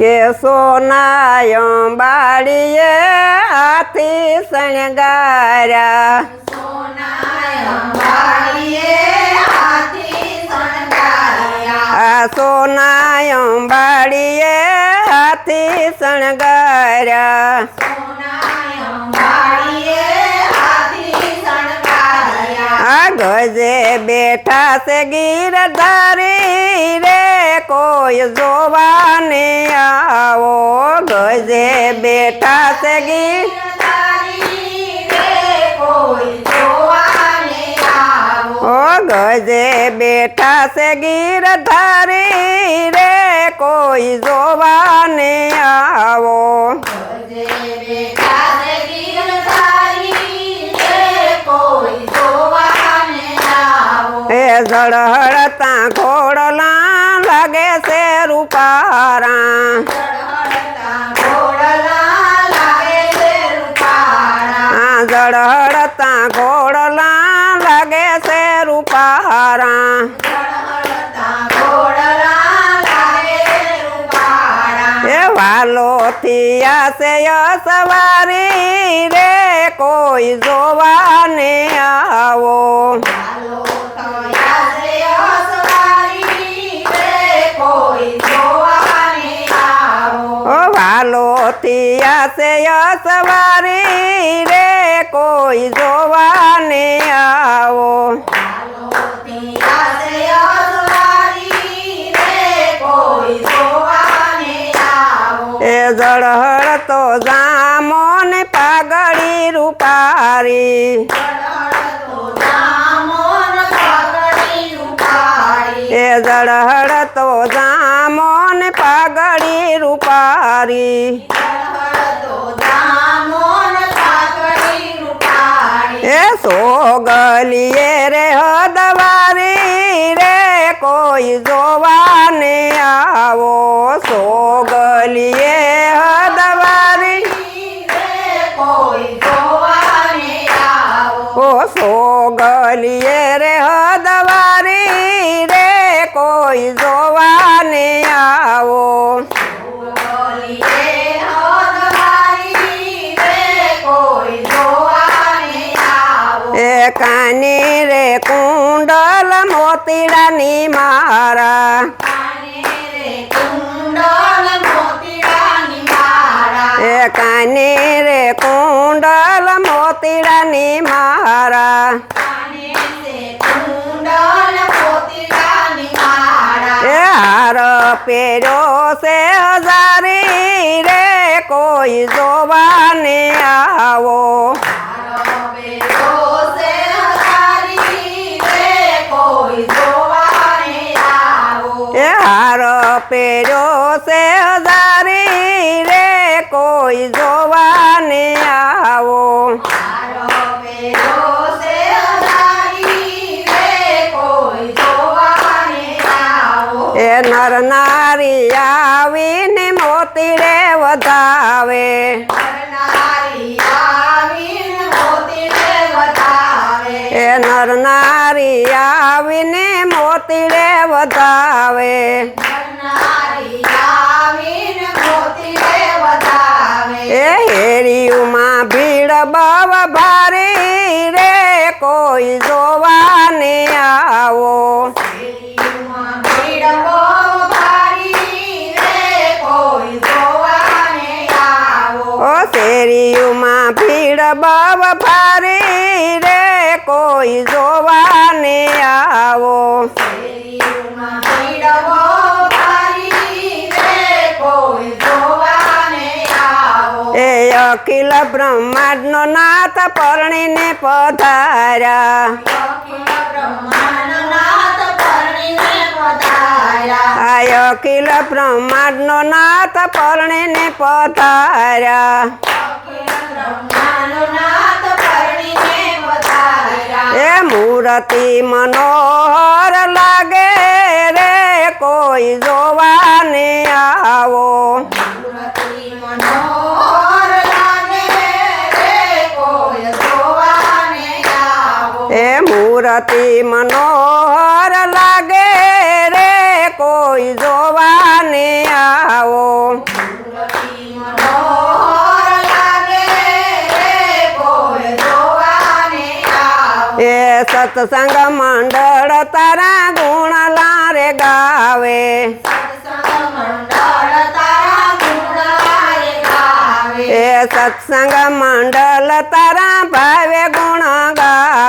કે સોનાયમ બાળીએ હાથી શણગાર્યા. આ સોનાયમ બાળીએ હાથી શણગાર્યા. ગજે બેઠા છે ગીરધારી રે, કોઈ જોવાને આવો. ગજે બેઠા છે ગીર ગજે બેઠા છે ગીરધારી રે, કોઈ જોવાને આવો. ઘોડલા લાગે છે રૂપારા આ ઝળહળતા ઘોડલા લાગે છે રૂપારા એ વાલો થયા છે સવારી રે કોઈ જોવાને આવો. વાલો થયા છે સવારી રે કોઈ જોવાને આવો એ જળહળતો જામો ને પાગડી રૂપારી એ જળહળતો જામો ને પાગડી રૂપારી એ સોગલીએ રે હદવારી રે કોઈ જોવાને આવો. સોગલીએ હદવારી. ઓ સોગલીએ રે હદવારી રે કોઈ જોવાને આવો. કાની રે કુંડલ મોતીડાની મારા? એ કાને રે કુંડલ મોતીડાની મારા? પહેર્યો છે હજારી રે, કોઈ જોવાને આવો. હાર પહેર્યો છે હજારી રે કોઈ જોવાને આવો. એ નર નારી આવીને મોતી રે વધાવે. વધાવે એ હેરિયુમાં ભીડ બવ ભારી રે કોઈ જોવાને આવો. ઓ શેરીયુમાં ભીડ બવ ભારી રે કોઈ જોવાને અખિલ બ્રહ્માંડનો નાથ પરણીને પધાર્યા આ અખિલ બ્રહ્માંડનો નાથ પરણીને પધાર્યા એ મૂર્તિ મનોહર લાગે રે કોઈ જોવાને એ મૂર્તિ મનોહર લાગે રે, કોઈ જોવાને આવો. એ સત્સંગ મંડળ તારા ગુણ લારે ગાવે. એ સત્સંગ મંડળ તારા ભાવે ગુણ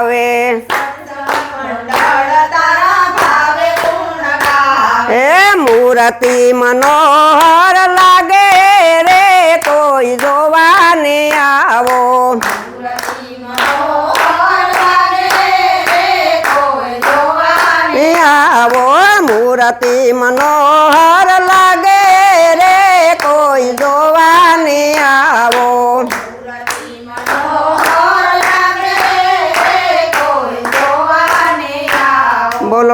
ભાવે એ મૂર્તિ મનોહર લાગે રે કોઈ જોવાને આવો. આવો મૂર્તિ મનોહર લાગે